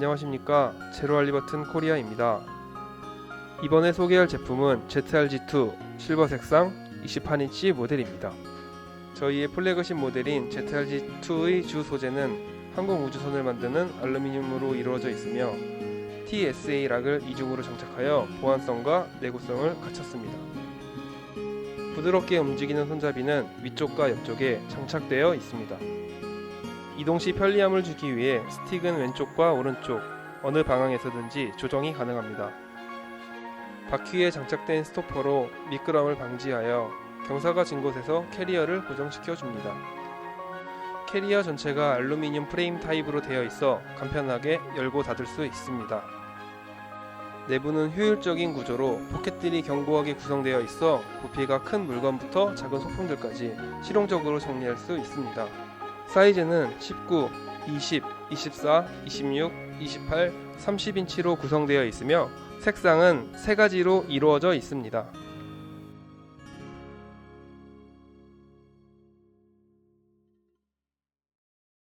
안녕하십니까 제로 알리버튼 코리아입니다. 이번에 소개할 제품은 ZRG2 실버 색상 28인치 모델입니다. 저희의 플래그십 모델인 ZRG2의 주 소재는 항공우주선을 만드는 알루미늄으로 이루어져 있으며 TSA 락을 이중으로 장착하여 보안성과 내구성을 갖췄습니다. 부드럽게 움직이는 손잡이는 위쪽과 옆쪽에 장착되어 있습니다. 이동 시 편리함을 주기 위해 스틱은 왼쪽과 오른쪽 어느 방향에서든지 조정이 가능합니다. 바퀴에 장착된 스토퍼로 미끄럼을 방지하여 경사가 진 곳에서 캐리어를 고정시켜 줍니다. 캐리어 전체가 알루미늄 프레임 타입으로 되어 있어 간편하게 열고 닫을 수 있습니다. 내부는 효율적인 구조로 포켓들이 견고하게 구성되어 있어 부피가 큰 물건부터 작은 소품들까지 실용적으로 정리할 수 있습니다. 사이즈는 19, 20, 24, 26, 28, 30인치로 구성되어 있으며 색상은 세 가지로 이루어져 있습니다.